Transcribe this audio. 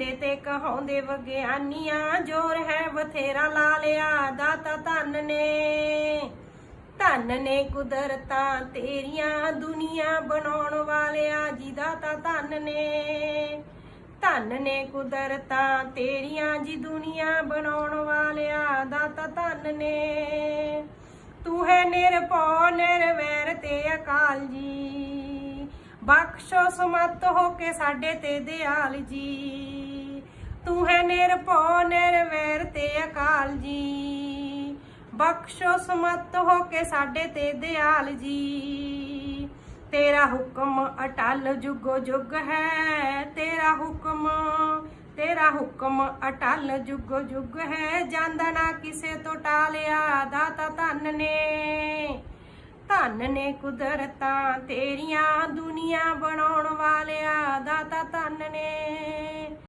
ਕਹਿੰਦੇ ਤੇ ਕਹਾਉਂਦੇ ਵਿਗਿਆਨੀਆਂ, ਜੋਰ ਹੈ ਬਥੇਰਾ ਲਾ ਲਿਆ ਦਾਤਾ ਧਨ ਨੇ। ਧਨ ਨੇ ਕੁਦਰਤਾਂ ਤੇਰੀਆਂ, ਦੁਨੀਆ ਬਣਾਉਣ ਵਾਲਿਆ ਜੀ ਦਾਤਾ ਧਨ ਨੇ। ਧਨ ਨੇ ਕੁਦਰਤਾਂ ਤੇਰੀਆਂ ਜੀ, ਦੁਨੀਆ ਬਣਾਉਣ ਵਾਲਿਆ ਦਾਤਾ ਧਨ ਨੇ। ਤੂੰ ਹੈ ਨਿਰਭਉ, ਨਿਰਵੈਰ ਤੇ ਅਕਾਲ ਜੀ। ਬਖਸ਼ੋ ਸਮਤ ਹੋ ਕੇ ਸਾਡੇ ਤੇ ਦਿਆਲ ਜੀ। ਤੂੰ ਹੈ ਨਿਰਭਉ, ਨਿਰਵੈਰ ਤੇ ਅਕਾਲ ਜੀ। ਬਖਸ਼ੋ ਸਮਤ ਹੋ ਕੇ ਸਾਡੇ ਤੇ ਦਿਆਲ ਜੀ। ਤੇਰਾ ਹੁਕਮ ਅਟਲ ਜੁਗੋ ਜੁਗ ਹੈ। ਤੇਰਾ ਹੁਕਮ ਤੇਰਾ ਹੁਕਮ ਅਟਲ ਜੁਗੋ ਜੁਗ ਹੈ। ਜਾਂਦਾ ਨਾ ਕਿਸੇ ਤੋਂ ਟਾਲਿਆ ਦਾਤਾ ਧੰਨ ਨੇ। ਧੰਨ ਨੇ ਕੁਦਰਤਾਂ ਤੇਰੀਆਂ ਦੁਨੀਆ ਬਣਾਉਣ ਵਾਲਿਆ, ਦਾਤਾ